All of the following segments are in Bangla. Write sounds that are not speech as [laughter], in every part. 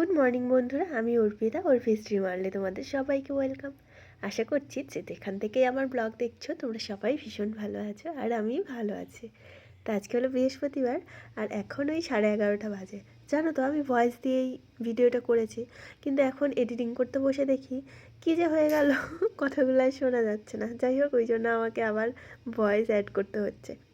গুড মর্নিং বন্ধুরা, আমি অর্পিতা, অর্পি স্ট্রিম ওয়ার্ল্ডে তোমাদের সবাইকে ওয়েলকাম। আশা করছি যে যেখান থেকেই আমার ব্লগ দেখছ, তোমরা সবাই ভীষণ ভালো আছো আর আমিও ভালো আছি। তো আজকে হলো বৃহস্পতিবার আর এখন ওই সাড়ে এগারোটা বাজে। জানো তো, আমি ভয়েস দিয়েই ভিডিওটা করেছি, কিন্তু এখন এডিটিং করতে বসে দেখি কী যে হয়ে গেল [laughs] কথাগুলো শোনা যাচ্ছে না। যাই হোক, ওই জন্য আমাকে আবার ভয়েস অ্যাড করতে হচ্ছে।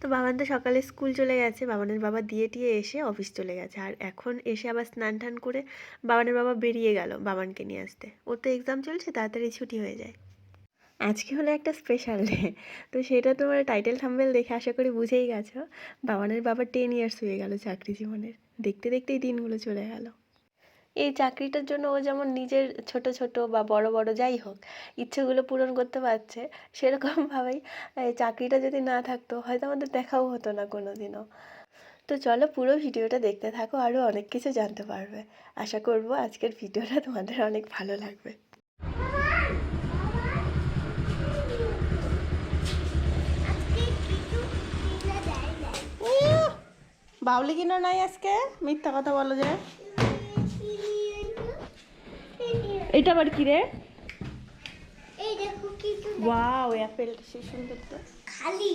তো বাবান তো সকালে স্কুল চলে গেছে, বাবানের বাবা দিয়ে টিয়ে এসে অফিস চলে গেছে। আর এখন এসে আবার স্নান টান করে বাবানের বাবা বেরিয়ে গেল বাবানকে নিয়ে আসতে। ওর তো এক্সাম চলছে, তাড়াতাড়ি ছুটি হয়ে যায়। আজকে হলো একটা স্পেশাল ডে তো সেটা তোমার টাইটেল থাম্বেল দেখে আশা করি বুঝেই গেছো। বাবানের বাবা টেন ইয়ার্স হয়ে গেল চাকরি জীবনের। দেখতে দেখতেই দিনগুলো চলে গেল। এই চাকরিটার জন্য ও যেমন নিজের ছোট ছোট বা বড় বড় যাই হোক ইচ্ছেগুলো পূরণ করতে পারছে, সেরকমভাবেই এই চাকরিটা যদি না থাকতো হয়তো আমাদের দেখাও হতো না কোনো দিনও তো চলো পুরো ভিডিওটা দেখতে থাকো আরও অনেক কিছু জানতে পারবে। আশা করব আজকের ভিডিওটা তোমাদের অনেক ভালো লাগবে। বাউলি কিনা নাই আজকে? মিথ্যা কথা বলো যে। এটা আবার কি রে? এই দেখো কিছু ওয়াও অ্যাপেলটা সে সুন্দর তো। খালি।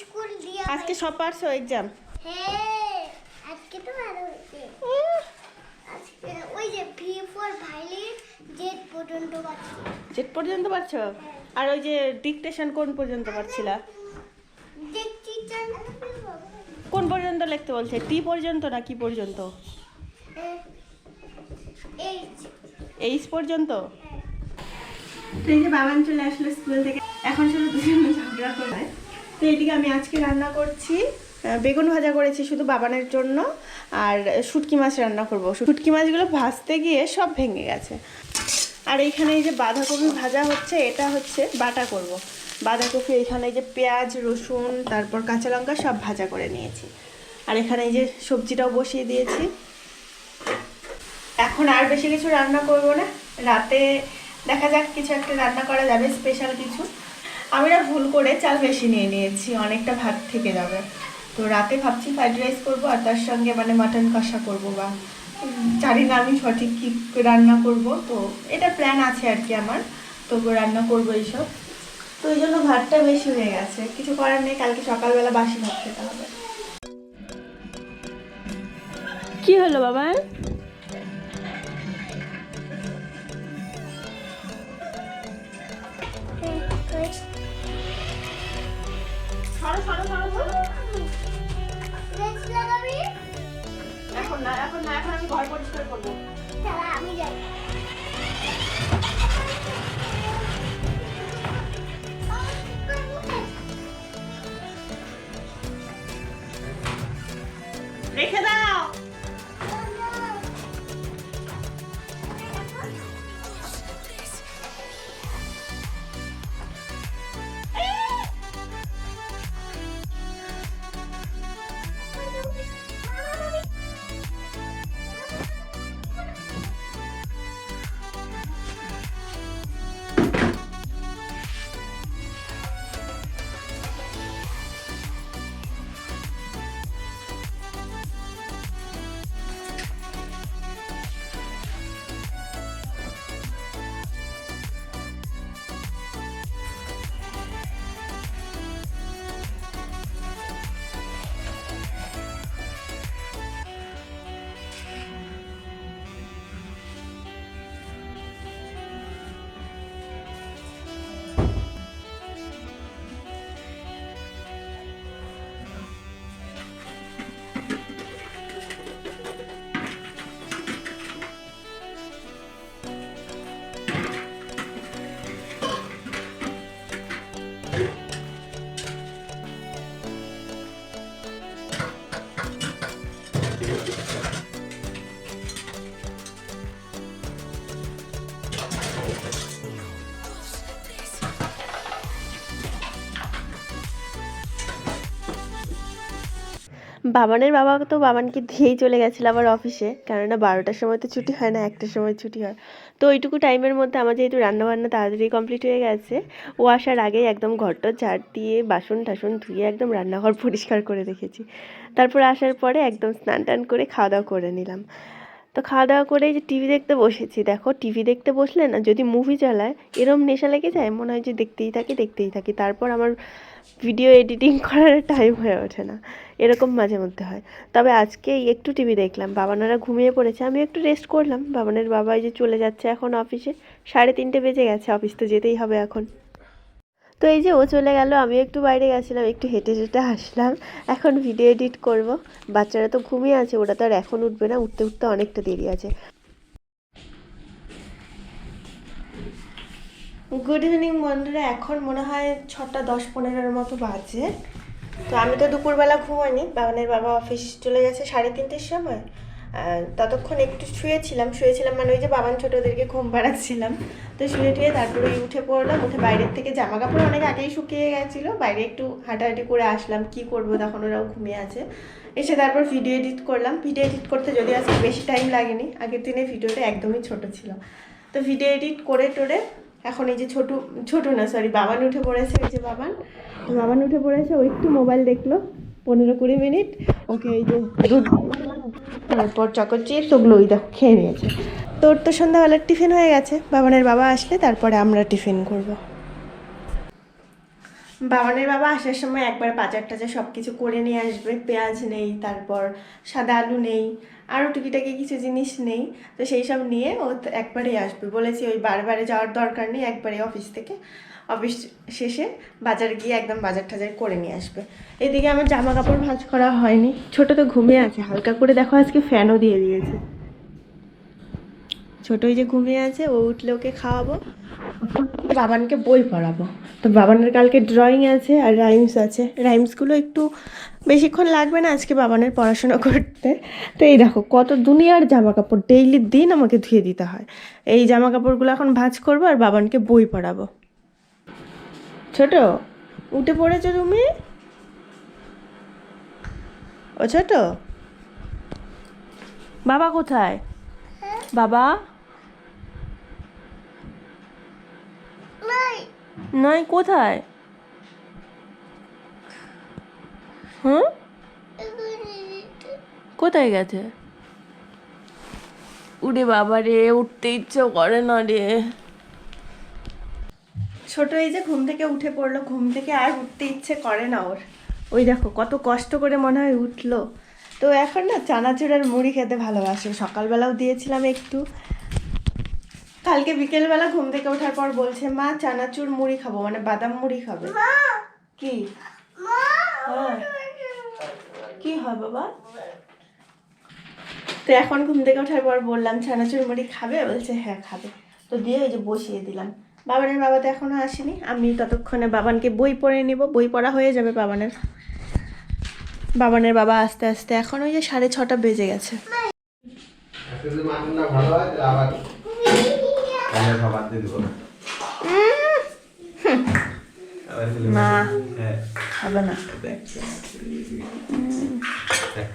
স্কুল দিয়া আজকে সব পারছ এক্সাম হ্যাঁ আজকে তো ভালো হয়েছে। আজকে ওই যে ভি ফর ভাইলিন জেড পর্যন্ত পাচ্ছি। জেট পর্যন্ত পারছ? আর ওই যে ডিকটেশন কোন পর্যন্ত পারছিলা কোন পর্যন্ত লিখতে বলছে? টি পর্যন্ত না কি পর্যন্ত? এই এইচ পর্যন্ত? এই যে বাবান চলে আসলো স্কুল থেকে। এখন শুধু দুজনে ঝগড়া তো এদিকে আমি আজকে রান্না করছি। বেগুন ভাজা করেছি শুধু বাবানের জন্য। আর শুটকি মাছ রান্না করব। শুটকি মাছগুলো ভাজতে গিয়ে সব ভেঙে গেছে। আর এইখানে এই যে বাঁধাকপি ভাজা হচ্ছে, এটা হচ্ছে বাটা করব। বাঁধাকপি, এখানে এই যে পেঁয়াজ, রসুন, তারপর কাঁচা লঙ্কা সব ভাজা করে নিয়েছি। আর এখানে এই যে সবজিটাও বসিয়ে দিয়েছি। এখন আর বেশি কিছু রান্না করব না। রাতে দেখা যাক কিছু একটা রান্না করা যাবে স্পেশাল কিছু। আমি না ভুল করে চাল বেশি নিয়ে নিয়েছি, অনেকটা ভাত থেকে যাবে। তো রাতে ভাবছি ফ্রাইড রাইস করব আর তার সঙ্গে মানে মাটন কষা করব বা জানি না আমি সঠিক কী রান্না করব। তো এটা প্ল্যান আছে আর কি আমার তো রান্না করব এইসব। তো ওই জন্য ভাতটা বেশি হয়ে গেছে। কিছু করার নেই, কালকে সকালবেলা বাসি ভাত খেতে হবে। কি হলো বাবা? সরো সরো সরো সরো লেন্স লাগাবি এখন না এখন না এখন আমি ঘর পরিষ্কার করব। আমি যাই। বাবানের বাবা তো বাবানকে দিয়েই চলে গেছিল আবার অফিসে। কেননা বারোটার সময় তো ছুটি হয় না, একটার সময় ছুটি হয়। তো ওইটুকু টাইমের মধ্যে আমার যেহেতু রান্নাবান্না তাড়াতাড়ি কমপ্লিট হয়ে গেছে, ও আসার আগেই একদম ঘরটা ঝাড় দিয়ে বাসন টাসন ধুয়ে একদম রান্নাঘর পরিষ্কার করে রেখেছি। তারপর আসার পরে একদম স্নান টান করে খাওয়া দাওয়া করে নিলাম। তো খাওয়া দাওয়া করে যে টিভি দেখতে বসেছি, দেখো টিভি দেখতে বসলে না যদি মুভি চালায়, এরম নেশা লেগে যায়? মনে হয় যে দেখতেই থাকি দেখতেই থাকি। তারপর আমার ভিডিও এডিটিং [laughs] করার টাইম হয়ে ওঠে না। এরকম মাঝে মধ্যে হয়। তবে আজকে একটু টিভি দেখলাম। বাবানারা ঘুমিয়ে পড়েছে। আমি একটু রেস্ট করলাম। বাবানের বাবা যে চলে যাচ্ছে এখন অফিসে সাড়ে তিনটে বেজে গেছে। অফিস তো যেতেই হবে এখন। তো এই যে ও চলে গেল। আমি একটু বাইরে গেছিলাম। একটু হেঁটে হেঁটে আসলাম। এখন ভিডিও এডিট করব। বাচ্চারা তো ঘুমিয়ে আছে। ওরা তো আর এখন উঠবে না। উঠতে উঠতে অনেকটা দেরি আছে। গুড ইভিনিং বন্ধুরা। এখন মনে হয় ছটা দশ পনেরোর মতো বাজে। তো আমি তো দুপুরবেলা ঘুমাইনি। বাবানের বাবা অফিস চলে গেছে সাড়ে তিনটের সময়। ততক্ষণ একটু শুয়েছিলাম। শুয়েছিলাম মানে ওই যে বাবান ছোটোদেরকে ঘুম পাড়াচ্ছিলাম। তো শুয়ে টুয়ে তারপরে উঠে পড়লাম। উঠে বাইরের থেকে জামা কাপড় অনেক আগেই শুকিয়ে গেছিল। বাইরে একটু হাঁটাহাঁটি করে আসলাম। কি করব? তখন ওরাও ঘুমিয়ে আছে। এসে তারপর ভিডিও এডিট করলাম। ভিডিও এডিট করতে যদি আজকে বেশি টাইম লাগেনি। আগের দিনে ভিডিওটা একদমই ছোট ছিল। তো ভিডিও এডিট করে টোরে এখন এই যে ছোটু ছোটু না সরি বাবান উঠে পড়েছে, এই যে বাবান। বাবান উঠে পড়েছে, ও একটু মোবাইল দেখল, পনেরো কুড়ি মিনিট। ওকে, এই যে তারপর চকর চিপস ওগুলো ওই দেখো, খেয়ে নিয়েছে। তোর তো সন্ধ্যাবেলার টিফিন হয়ে গেছে, বাবানের বাবা আসলে তারপরে আমরা টিফিন করব। বাবানের বাবা আসার সময় একবার বাজার টাজার সব কিছু করে নিয়ে আসবে, পেঁয়াজ নেই, তারপর সাদা আলু নেই আরও টুকিটাকি কিছু জিনিস নেই। তো সেই সব নিয়ে ও একবারেই আসবে। বলেছি ওই বারবারে যাওয়ার দরকার নেই, একবারে অফিস থেকে। অফিস শেষে বাজার গিয়ে একদম বাজার টাজার করে নিয়ে আসবে। এদিকে আমার জামা কাপড় ভাঁজ করা হয়নি। ছোটো তো ঘুমিয়ে আছে। হালকা করে দেখো আজকে ফ্যানও দিয়ে দিয়েছে। ছোট ওই যে ঘুমিয়ে আছে, ও উঠলে ওকে খাওয়াবো। বাবানকে বই পড়াবো। তো বাবানের কালকে ড্রয়িং আছে আর রাইমস আছে। রাইমসগুলো একটু বেশিক্ষণ লাগবে না আজকে বাবানের পড়াশোনা করতে। তো এই দেখো, কত দুনিয়ার জামা কাপড় ডেইলি দিন আমাকে ধুয়ে দিতে হয়। এই জামা কাপড়গুলো এখন ভাঁজ করব আর বাবানকে বই পড়াবো। ছোট, উঠে পড়েছো তুমি? ও ছোট? বাবা কোথায়? বাবা নাই নয় কোথায়? হুম? কোথায় গেছে? উড়ে বাবা রে, উঠতে ইচ্ছে করে না রে। ছোট এই যে ঘুম থেকে উঠে পড়ল, ঘুম থেকে আর উঠতে ইচ্ছে করে না ওর। ওই দেখো, কত কষ্ট করে মনে হয় উঠল। তো এখন না চানাচুর আর মুড়ি খেতে ভালোবাসে। সকালবেলাও দিয়েছিলাম একটু কালকে বিকেলবেলা ঘুম থেকে ওঠার পর বলছে মা চানাচুর মুড়ি খাব মানে বাদাম মুড়ি খাবে। কি? হ্যাঁ। কি হয় বাবা? তো এখন ঘুম থেকে ওঠার পর বললাম ছানাচুর মুড়ি খাবে? বলছে হ্যাঁ খাবে। তো দিয়ে ওই যে বসিয়ে দিলাম। বাবানের বাবা তো এখনও আসেনি। আমি ততক্ষণে বাবানকে বই পড়ে নিব। বই পড়া হয়ে যাবে বাবানের। বাবানের বাবা আস্তে আস্তে এখন ওই যে সাড়ে ছটা বেজে গেছে। ভালো হয় আবার কালের খাবার দিয়ে দেবো আবার খেলে না। হ্যাঁ হবে না দেখ দেখ।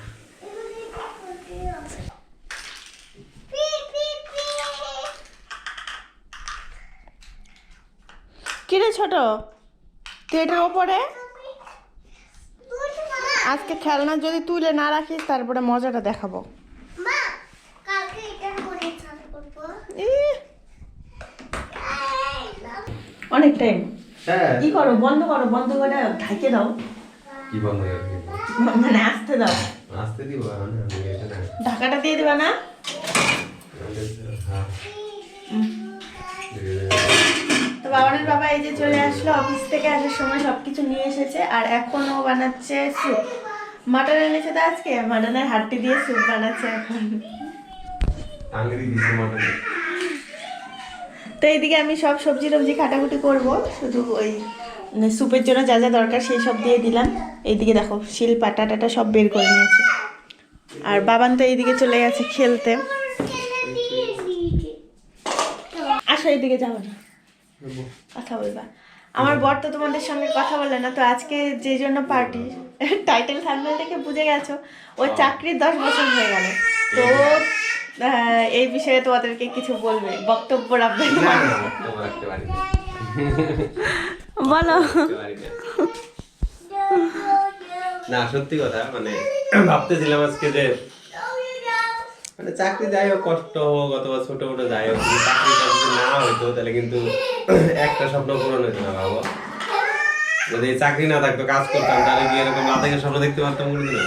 পি পি পি কিরে ছোট তুই এটার ওপরে আজকে খেলনা যদি তুলে না রাখিস তারপরে মজাটা দেখাবো মা কালকে এটা করে চালু করব ইহ, অনেক টাইম হ্যাঁ। কি করো বন্ধ করো বন্ধ করে ঢাকে দাও। কি বন্ধ করে মানে আসতে দাও। আসতে দিব ঢাকাটা দিয়ে দেবা না? তো বাবানের বাবা এই যে চলে আসলো অফিস থেকে আসার সময় সব কিছু নিয়ে এসেছে আর এখন ও বানাচ্ছে স্যুপ। মাটন এনেছে তো আজকে? মাটনের হাড্ডি দিয়ে স্যুপ বানাচ্ছে এখন। টাঙ্গি দিছি মাটন। তো এইদিকে আমি সব সবজি টবজি কাটাকুটি করব। শুধু ওই মানে স্যুপের জন্য যা যা দরকার সেই সব দিয়ে দিলাম। এইদিকে দেখো, শিল পাটা টাটা সব বের করে নিয়েছে। আর বাবান তো এইদিকে চলে গেছে খেলতে। আসো এইদিকে যাব না। কথা বলবা। আমার বর তো তোমাদের সঙ্গে কথা বলে না, তো আজকে যে জন্য পার্টি টাইটেল থাম্বনেল দেখে বুঝে গেছো ওর চাকরির দশ বছর হয়ে গেল। তো এই বিষয়ে তোমাদেরকে কিছু বলবে? বক্তব্য রাখবে। বলো। না। সত্যি কথা মানে ভাবতেছিলাম আজকে যে মানে চাকরি যাই হোক কষ্ট হোক অথবা ছোট মোটো যাই হোক যদি চাকরিটা যদি না হইতো তাহলে কিন্তু একটা স্বপ্ন পূরণ হইতো না ভাবো। যদি চাকরি না থাকতো কাজ করতাম তাহলে কি এরকম লাদাখের স্বপ্ন দেখতে পারতাম না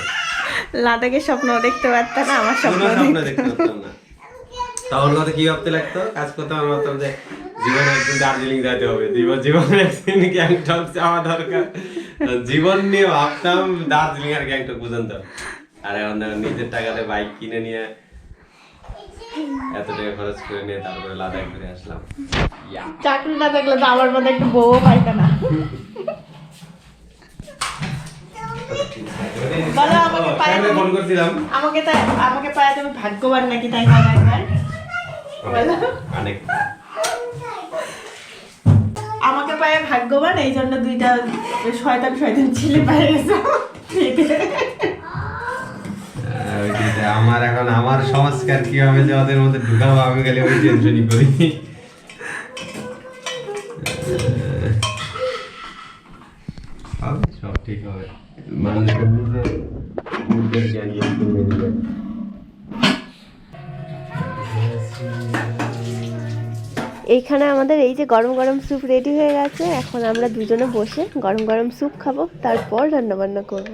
লাদাখের স্বপ্ন দেখতে পারতাম না আমার স্বপ্ন দেখতে পারতাম না। তখন কথা কি ভাবতে লাগতো? কাজ করতাম আমি ভাবতাম যে জীবনে একদিন দার্জিলিং যেতে হবে। জীবন জীবনে একদিন গ্যাংটক যাওয়া দরকার। জীবন নিয়ে ভাবতাম দার্জিলিং আর গ্যাংটক পর্যন্ত। আর এখন নিজের টাকাতে বাইক কিনে নিয়ে এত টাকা খরচ করে নিয়ে তারপরে লাদাখ ঘুরে আসলাম। চাকরি না থাকলে তো আমার মধ্যে একটু বউ পাইতো না। বলো আমাকে পায়ে ফোন করছিলাম। আমাকে তাই আমাকে পায় তুমি ভাগ্যবান নাকি তাই বলো অনেক। আমাকে পায়ে ভাগ্যবান এই জন্য দুইটা শয়তান শয়তান ছেলে পায়ে গেছে। ওই আমার এখন আমার সংস্কার কি হবে যে ওদের মধ্যে ঢুকাবো? আমি গেলে ওই টেনশনই করি। সব ঠিক হবে। মানুষের জ্ঞান এইখানে আমাদের এই যে গরম গরম স্যুপ রেডি হয়ে গেছে, এখন আমরা দুজনে বসে গরম গরম স্যুপ খাব, তারপর রান্নাবান্না করব।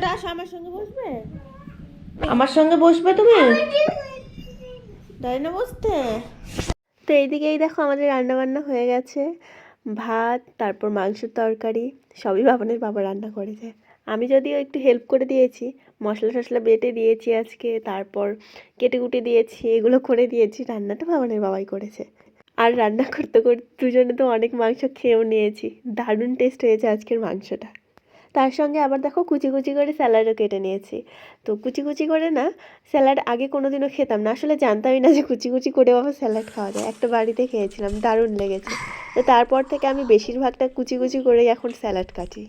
ছোট আসো আমার সঙ্গে বসবে? আমার সঙ্গে বসবে তুমি? না বসতে? তো এইদিকেই দেখো আমাদের রান্না বান্না হয়ে গেছে। ভাত তারপর মাংসের তরকারি সবই বাবানের বাবা রান্না করেছে। আমি যদিও একটু হেল্প করে দিয়েছি মশলা টশলা বেটে দিয়েছি আজকে তারপর কেটে কুটে দিয়েছি এগুলো করে দিয়েছি রান্নাটা বাবানের বাবাই করেছে। আর রান্না করতে করতে দুজনে তো অনেক মাংস খেয়েও নিয়েছি। দারুণ টেস্ট হয়েছে আজকের মাংসটা। তার সঙ্গে আবার দেখো কুচি কুচি করে স্যালাডও কেটে নিয়েছি। তো কুচি কুচি করে না স্যালাড আগে কোনোদিনও খেতাম না। আসলে জানতামই না যে কুচি কুচি করে বাবা স্যালাড খাওয়া যায়। একটা বাড়িতে খেয়েছিলাম, দারুণ লেগেছে। তো তারপর থেকে আমি বেশিরভাগটা কুচি কুচি করেই এখন স্যালাড কাটি।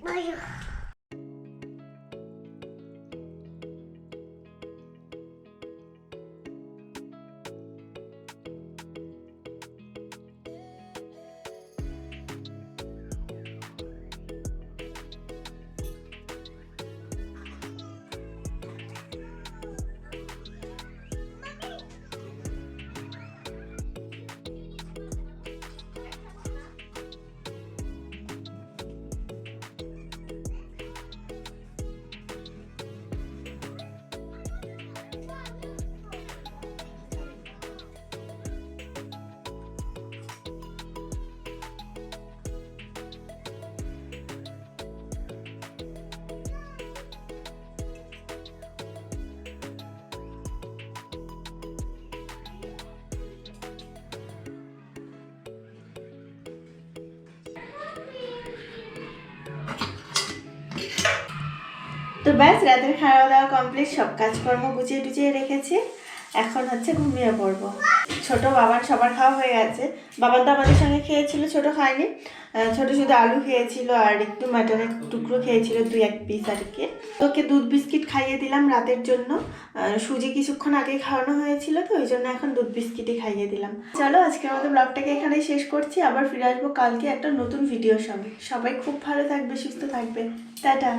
তো ব্যাস, রাতের খাওয়া দাওয়া কমপ্লিট সব কাজকর্ম গুছিয়ে টুচিয়ে রেখেছি। এখন হচ্ছে ঘুমিয়ে পড়ব। ছোট বাবার সবার খাওয়া হয়ে গেছে। বাবার তো আমাদের সঙ্গে খেয়েছিল, ছোট খায়নি। ছোট শুধু আলু খেয়েছিল আর একটু মাটনের টুকরো খেয়েছিল, দুই এক পিস আর কি। ওকে দুধ বিস্কিট খাইয়ে দিলাম রাতের জন্য। সুজি কিছুক্ষণ আগে খাওয়ানো হয়েছিল তো, ওই জন্য এখন দুধ বিস্কিটই খাইয়ে দিলাম। চলো আজকে আমাদের ব্লগটাকে এখানেই শেষ করছি। আবার ফিরে আসব কালকে একটা নতুন ভিডিওর সঙ্গে। সবাই খুব ভালো থাকবে, সুস্থ থাকবে। টাটা!